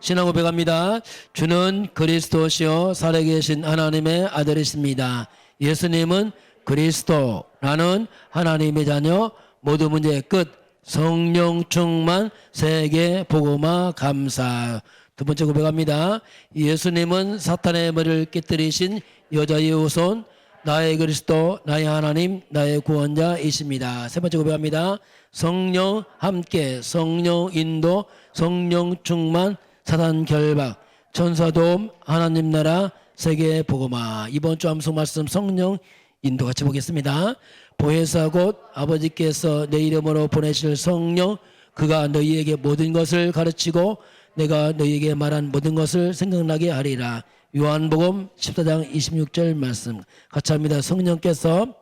신앙 고백합니다. 주는 그리스도시요 살아계신 하나님의 아들이십니다. 예수님은 그리스도 나는 하나님의 자녀 모든 문제의 끝 성령 충만 세계 복음화 감사 두 번째 고백합니다. 예수님은 사탄의 머리를 깨뜨리신 여자의 후손 나의 그리스도 나의 하나님 나의 구원자이십니다. 세 번째 고백합니다. 성령 함께 성령 인도 성령 충만 사단 결박 천사 도움 하나님 나라 세계 복음화 이번 주 암송 말씀 성령 인도 같이 보겠습니다. 보혜사 곧 아버지께서 내 이름으로 보내실 성령 그가 너희에게 모든 것을 가르치고 내가 너희에게 말한 모든 것을 생각나게 하리라. 요한복음 14장 26절 말씀 같이 합니다. 성령께서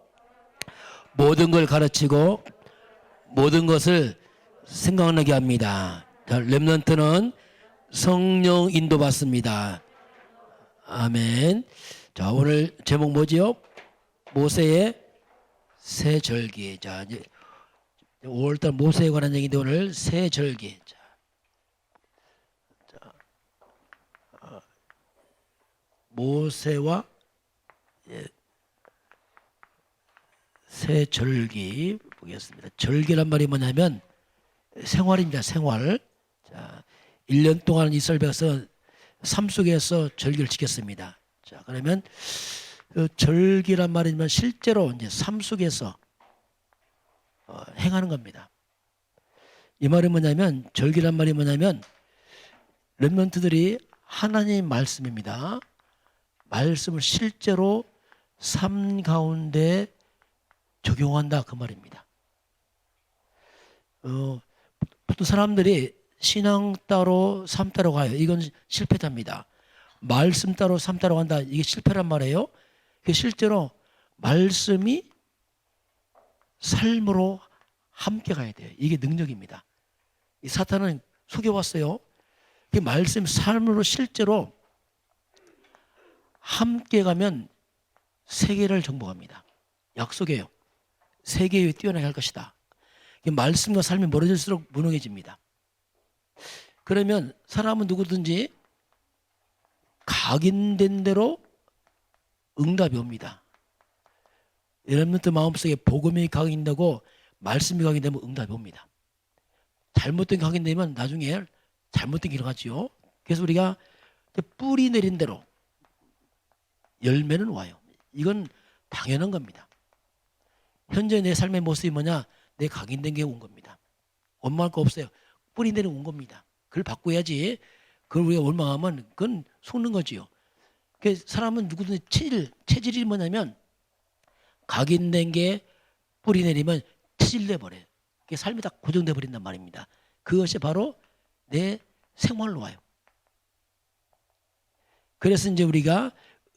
모든 걸 가르치고 모든 것을 생각나게 합니다. 자, 렘넌트는 성령 인도받습니다. 아멘. 자, 오늘 제목 뭐지요? 모세의 새 절기. 자, 이제 5월달 모세에 관한 얘기인데 오늘 새 절기. 자, 자, 어, 모세와 예, 새 절기 보겠습니다. 절기란 말이 뭐냐면 생활입니다. 생활. 자, 1년 동안 이스라엘 백성 삶 속에서 절기를 지켰습니다. 자, 그러면 그 절기란 말이면 실제로 이제 삶 속에서 어, 행하는 겁니다. 이 말이 뭐냐면 절기란 말이 뭐냐면 렘런트들이 하나님 말씀입니다. 말씀을 실제로 삶 가운데 적용한다 그 말입니다. 어, 보통 사람들이 신앙 따로 삶 따로 가요. 이건 실패자입니다. 말씀 따로 삶 따로 간다. 이게 실패란 말이에요. 그 실제로 말씀이 삶으로 함께 가야 돼요. 이게 능력입니다. 이 사탄은 속여왔어요. 그 말씀 삶으로 실제로 함께 가면 세계를 정복합니다. 약속이에요. 세계에 뛰어나게 할 것이다. 이 말씀과 삶이 멀어질수록 무능해집니다. 그러면 사람은 누구든지 각인된 대로 응답이 옵니다. 여러분들 마음속에 복음이 각인되고 말씀이 각인되면 응답이 옵니다. 잘못된 게 각인되면 나중에 잘못된 게 일어나지요. 그래서 우리가 뿌리 내린 대로 열매는 와요. 이건 당연한 겁니다. 현재 내 삶의 모습이 뭐냐? 내 각인된 게 온 겁니다. 원망할 거 없어요. 뿌리 내린 온 겁니다. 그걸 바꿔야지. 그걸 우리가 원망하면 그건 속는 거지요. 그 사람은 누구든지 체질, 체질이 뭐냐면 각인된 게 뿌리 내리면 체질돼 버려요. 그게 삶이 다 고정돼 버린단 말입니다. 그것이 바로 내 생활로 와요. 그래서 이제 우리가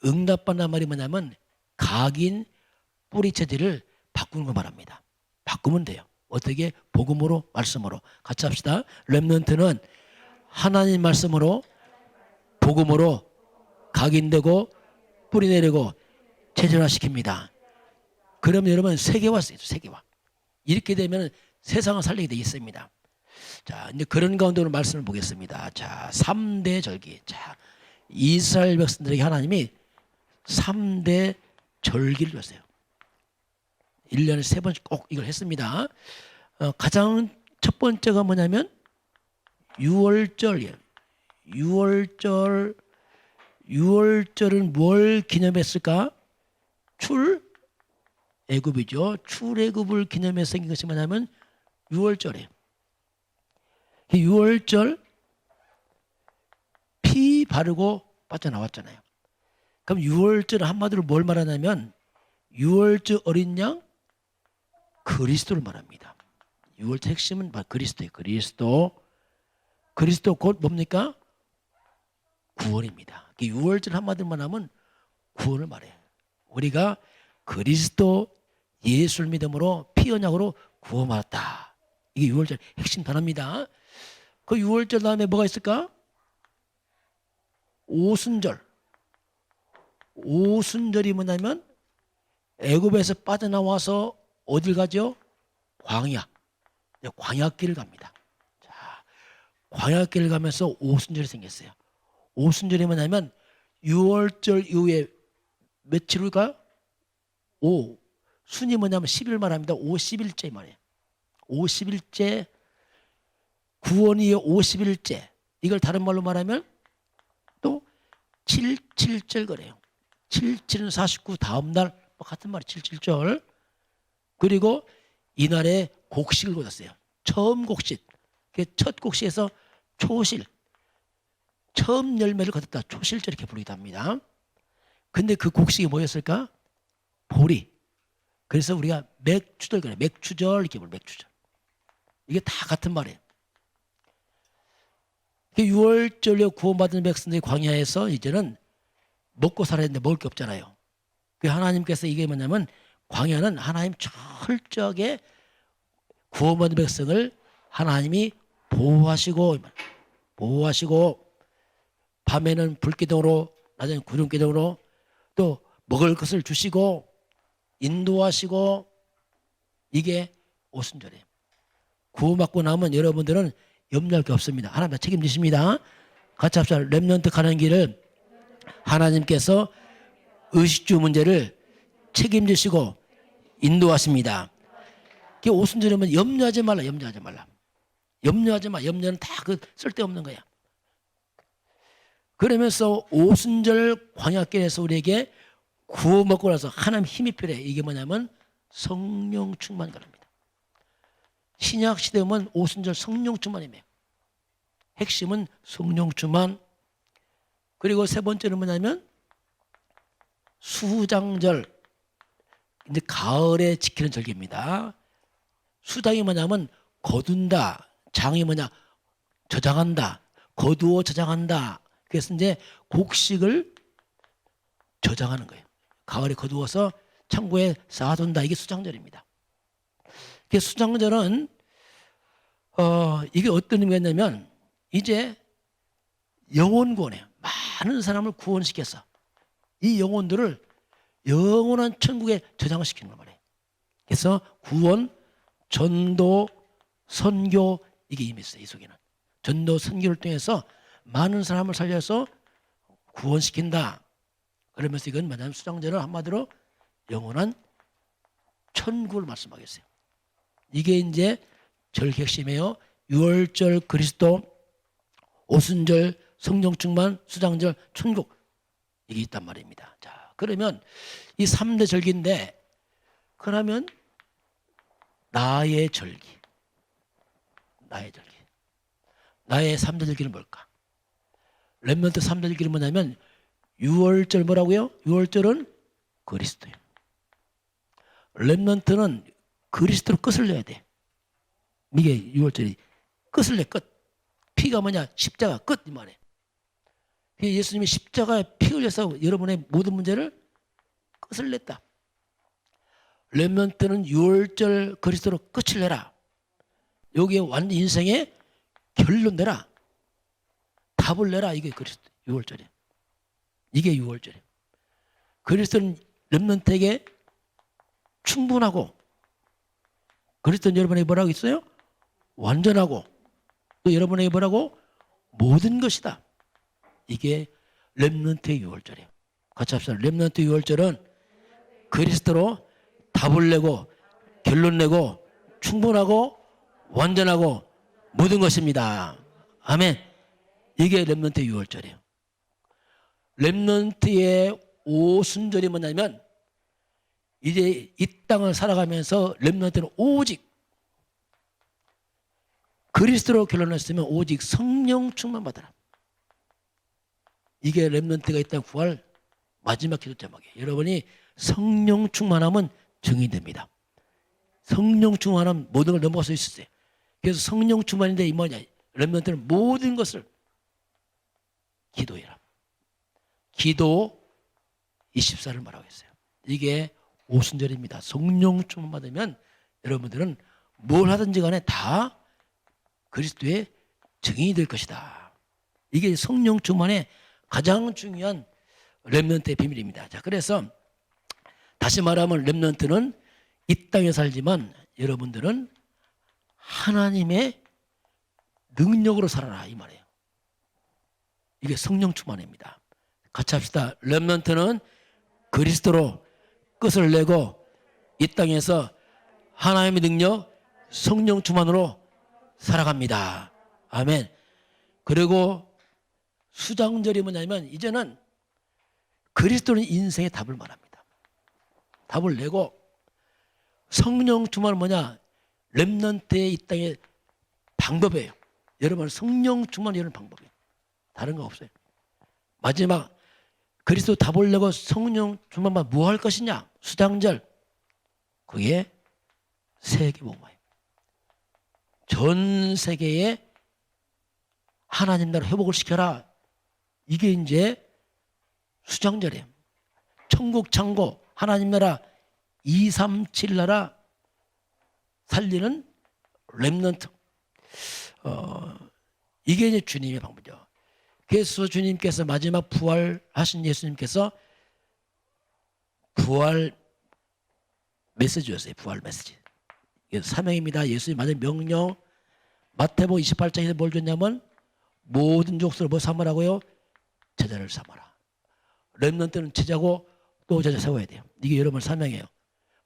응답받는 말이 뭐냐면 각인 뿌리 체질을 바꾸는 거 말합니다. 바꾸면 돼요. 어떻게 복음으로 말씀으로 같이 합시다. 렘넌트는 하나님 말씀으로 복음으로 각인되고 뿌리 내리고 체질화 시킵니다. 그러면 여러분 세계화 있어요. 세계화. 이렇게 되면 세상을 살리게 되어 있습니다. 자, 이제 그런 가운데 오늘 말씀을 보겠습니다. 자, 3대 절기. 자, 이스라엘 백성들에게 하나님이 3대 절기를 줬어요. 1년에 세 번씩 꼭 이걸 했습니다. 어, 가장 첫 번째가 뭐냐면 6월절이에요. 6월절 6월절은 뭘 기념했을까? 출 애굽이죠. 출애굽을 기념해서 생긴 것이 뭐냐면 6월절이에요. 6월절 피 바르고 빠져나왔잖아요. 그럼 6월절 한마디로 뭘 말하냐면 6월절 어린 양 그리스도를 말합니다. 6월절 핵심은 그리스도예요. 그리스도. 그리스도 곧 뭡니까? 구원입니다. 6월절 한마디만 하면 구원을 말해요. 우리가 그리스도 예수를 믿음으로 피 언약으로 구원받았다. 이게 6월절 핵심 단어입니다. 그 6월절 다음에 뭐가 있을까? 오순절. 오순절이 뭐냐면 애굽에서 빠져나와서 어딜 가죠? 광야. 광야길을 갑니다. 자, 광야길을 가면서 오순절이 생겼어요. 오순절이 뭐냐면 6월절 이후에 며칠일까요? 오. 순이 뭐냐면 10일 말합니다. 50일째 말이에요. 50일째 구원이 50일째 이걸 다른 말로 말하면 또 7, 7절 그래요. 7, 7은 49 다음 날뭐 같은 말이 7, 7절 그리고 이날에 곡식을 거뒀어요. 처음 곡식. 그첫 곡식에서 초실. 처음 열매를 거뒀다. 초실절 이렇게 부르기도 합니다. 근데 그 곡식이 뭐였을까? 보리. 그래서 우리가 맥주절 그래. 맥주절 이렇게 불러. 맥주절. 이게 다 같은 말이에요. 6월절에 구원받은 백성들이 광야에서 이제는 먹고 살아야 되는데 먹을 게 없잖아요. 그 하나님께서 이게 뭐냐면 광야는 하나님 철저하게 구원받은 백성을 하나님이 보호하시고 보호하시고 밤에는 불기둥으로 낮에는 구름기둥으로 또 먹을 것을 주시고 인도하시고 이게 오순절이에요. 구원받고 나면 여러분들은 염려할 게 없습니다. 하나님 다 책임지십니다. 같이 합시다. 랩런트 가는 길을 하나님께서 의식주 문제를 책임지시고 인도하십니다. 그 오순절이면 염려하지 말라, 염려하지 말라. 염려하지 마. 염려는 다 그 쓸데없는 거야. 그러면서 오순절 광야길에서 우리에게 구워 먹고 나서 하나님 힘이 필요해. 이게 뭐냐면 성령 충만 그럽니다. 신약 시대면 오순절 성령 충만이며 핵심은 성령 충만 그리고 세 번째는 뭐냐면 수장절 이제 가을에 지키는 절기입니다. 수장이 뭐냐면 거둔다. 장이 뭐냐 저장한다. 거두어 저장한다. 그래서 이제 곡식을 저장하는 거예요. 가을에 거두어서 창고에 쌓아둔다. 이게 수장절입니다. 그 수장절은 어 이게 어떤 의미였냐면 이제 영혼 구원에 많은 사람을 구원시켜서 이 영혼들을 영원한 천국에 저장을 시키는 거 말이에요. 그래서 구원, 전도, 선교 이게 이미 있어요. 이 속에는 전도 선교를 통해서 많은 사람을 살려서 구원시킨다. 그러면서 이건 뭐냐면 수장절은 한마디로 영원한 천국을 말씀하겠어요. 이게 이제 절 핵심이에요. 6월절 그리스도, 오순절 성령 충만, 수장절 천국 이게 있단 말입니다. 자, 그러면 이 3대 절기인데 그러면 나의 절기. 나의 절기. 나의 3대 절기는 뭘까? 렘넌트 3대 절기는 뭐냐면 6월절 뭐라고요? 6월절은 그리스도예요. 렘넌트는 그리스도로 끝을 내야 돼. 이게 6월절이 끝을 내 끝. 피가 뭐냐? 십자가 끝 이 말이에요. 예수님이 십자가에 피 흘려서 여러분의 모든 문제를 끝을 냈다. 렘넌트는 6월절 그리스도로 끝을 내라. 여기에 완전 인생의 결론 내라. 답을 내라. 이게 그리스도 6월절이에요. 이게 6월절이에요. 그리스도는 렘넌트에게 충분하고 그리스도는 여러분에게 뭐라고 있어요? 완전하고 또 여러분에게 뭐라고? 모든 것이다. 이게 렘넌트의 6월절이에요. 같이 합시다. 렘넌트 6월절은 그리스도로 답을 내고 결론 내고 충분하고 완전하고 모든 것입니다. 아멘. 이게 렘넌트의 6월절이에요. 렘넌트의 오순절이 뭐냐면 이제 이 땅을 살아가면서 렘넌트는 오직 그리스도로 결론했으면 오직 성령 충만 받아라. 이게 렘넌트가 있다는 구할 마지막 기도 제목이에요. 여러분이 성령 충만하면 증인 됩니다. 성령 충만하면 모든 걸 넘어갈 수 있었어요. 그래서 성령 충만인데 이 뭐냐? 렘넌트는 모든 것을 기도해라. 기도 24를 말하고 있어요. 이게 오순절입니다. 성령 충만 받으면 여러분들은 뭘 하든지 간에 다 그리스도의 증인이 될 것이다. 이게 성령 충만의 가장 중요한 렘넌트의 비밀입니다. 자, 그래서 다시 말하면 렘넌트는 이 땅에 살지만 여러분들은 하나님의 능력으로 살아라 이 말이에요. 이게 성령 충만입니다. 같이 합시다. 렘넌트는 그리스도로 끝을 내고 이 땅에서 하나님의 능력 성령 충만으로 살아갑니다. 아멘. 그리고 수장절이 뭐냐면 이제는 그리스도는 인생의 답을 말합니다. 답을 내고 성령 충만은 뭐냐? 렘넌트의 이 땅의 방법이에요. 여러분 성령 이런 방법이에요. 다른 거 없어요. 마지막 그리스도 답을 내고 성령 충만만 뭐 할 것이냐? 수장절. 그게 세계 복음화예요. 전 세계에 하나님 나라 회복을 시켜라. 이게 이제 수장절이에요. 천국 창고 하나님 나라 237 나라 살리는 렘넌트. 어, 이게 이제 주님의 방법이죠. 그래서 주님께서 마지막 부활하신 예수님께서 부활 메시지였어요. 부활 메시지. 사명입니다. 예수님 맞은 명령. 마태복 28장에서 뭘 줬냐면 모든 족속을 뭐 삼으라고요? 제자를 삼아라. 렘넌트는 제자고 또 제자 세워야 돼요. 이게 여러분 사명이에요.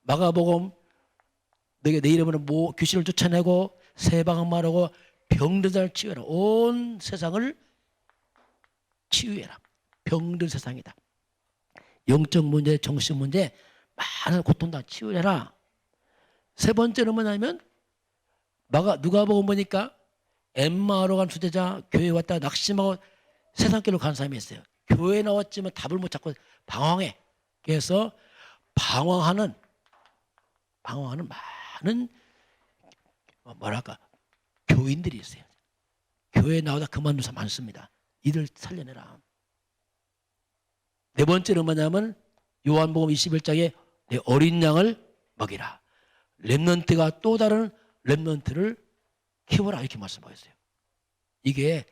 마가복음 너게 내 이름으로 모 귀신을 쫓아내고 세방을 말하고 병든 자를 치유해라. 온 세상을 치유해라. 병든 세상이다. 영적 문제, 정신 문제 많은 고통 다 치유해라. 세 번째는 뭐냐면 마가 누가복음 보니까 엠마로 간 수제자 교회 왔다 낙심하고 세상길로 간 사람이 있어요. 교회 나왔지만 답을 못 찾고 방황해. 그래서 방황하는 방황하는 많은 어, 뭐랄까 교인들이 있어요. 교회 나오다 그만둔 사람 많습니다. 이들 살려내라. 네 번째는 뭐냐면 요한복음 21장에 내 어린 양을 먹이라. 렘넌트가 또 다른 렘넌트를 키워라 이렇게 말씀하셨어요. 이게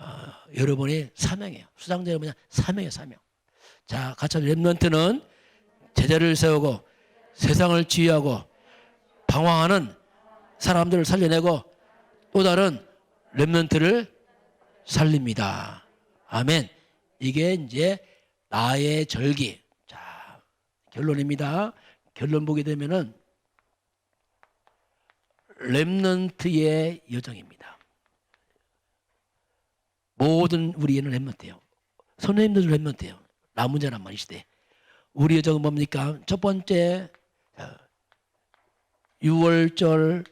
어, 여러분의 사명이에요. 수장자는 뭐냐? 사명이에요, 사명. 자, 같이 렘넌트는 제자를 세우고 세상을 지휘하고 방황하는 사람들을 살려내고 또 다른 렘넌트를 살립니다. 아멘. 이게 이제 나의 절기. 자, 결론입니다. 결론 보게 되면은 렘넌트의 여정입니다. 모든 우리에는 렘넌트예요. 선생님들도 렘넌트예요. 남은 자란 말이 시대. 우리 여정은 뭡니까? 첫 번째 6월절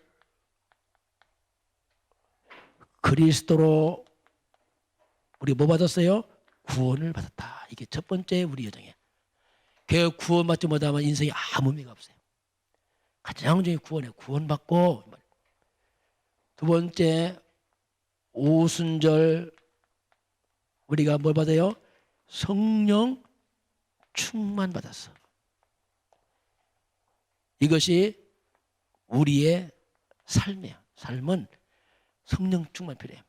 그리스도로 우리 뭐 받았어요? 구원을 받았다. 이게 첫 번째 우리 여정이에요. 그 구원받지 못하면 인생이 아무 의미가 없어요. 가장 중요한 구원이에요. 구원받고 두 번째 오순절 우리가 뭘 받아요? 성령 충만 받았어. 이것이 우리의 삶이야. 삶은 성령 충만 필요해요.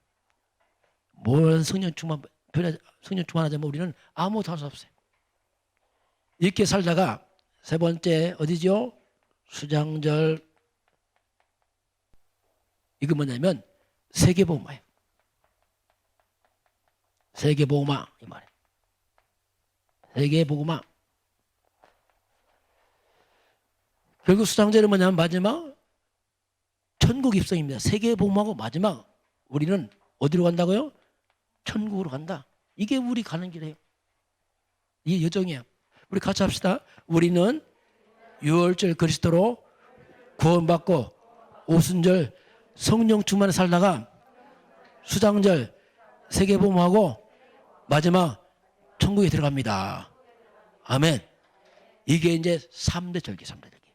뭘 성령 충만 필요 성령 충만하자면 우리는 아무것도 할 수 없어요. 이렇게 살다가 세 번째 어디죠? 수장절 이거 뭐냐면 세계복음화예요. 세계 복음화 이 말이에요. 세계 복음화 결국 수장제는 뭐냐면 마지막 천국 입성입니다. 세계 복음하고 마지막 우리는 어디로 간다고요? 천국으로 간다. 이게 우리 가는 길이에요. 이게 여정이에요. 우리 같이 합시다. 우리는 유월절 그리스도로 구원받고 오순절 성령 충만에 살다가 수장절 세계복음하고 마지막 천국에 들어갑니다. 아멘. 이게 이제 3대 절기, 3대 절기.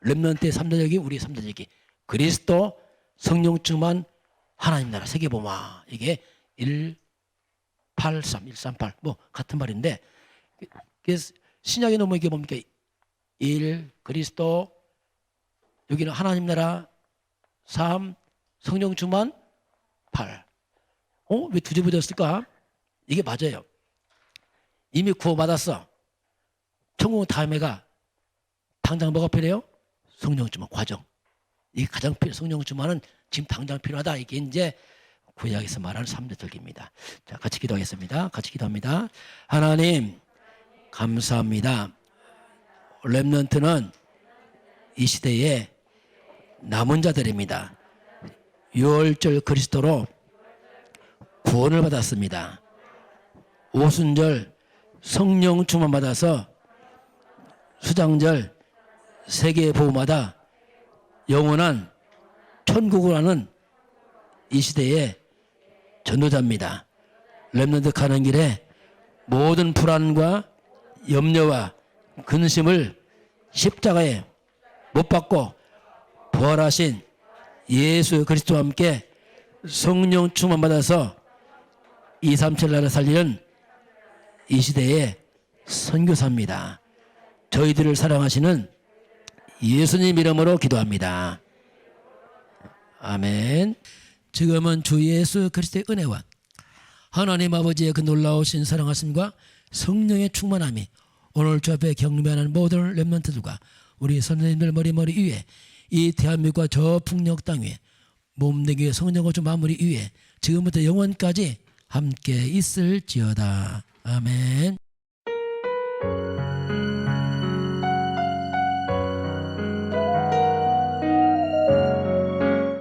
렘넌트의 3대 절기, 우리의 3대 절기. 그리스도 성령 충만 하나님 나라 세계복음화. 이게 183, 138. 뭐 같은 말인데 신약에 넘어 이게 뭡니까? 1 그리스도 여기는 하나님 나라 3 성령 충만 8. 어? 왜 두제 붙였을까? 이게 맞아요. 이미 구원받았어. 천국은 다음에가 당장 뭐가 필요해요? 성령 충만 과정. 이게 가장 필요 성령 충만은 지금 당장 필요하다. 이게 이제 구약에서 말하는 삼대절기입니다. 자, 같이 기도하겠습니다. 같이 기도합니다. 하나님 감사합니다. 렘넌트는 이 시대에 남은 자들입니다. 유월절 그리스도로 구원을 받았습니다. 오순절 성령 충만 받아서 수장절 세계 보호마다 영원한 천국을 하는 이 시대의 전도자입니다. 렘넌트 가는 길에 모든 불안과 염려와 근심을 십자가에 못 받고 부활하신 예수 그리스도와 함께 성령 충만 받아서 237 나라 살리는 이 시대의 선교사입니다. 저희들을 사랑하시는 예수님 이름으로 기도합니다. 아멘. 지금은 주 예수 그리스도의 은혜와 하나님 아버지의 그 놀라우신 사랑하심과 성령의 충만함이 오늘 주 앞에 경배하는 모든 렘넌트들과 우리 선생님들 머리머리 위에 이 대한민국과 저 북녘 땅 위에 몸되기 위해 성령거주 마무리 위에 지금부터 영원까지 함께 있을지어다. 아멘.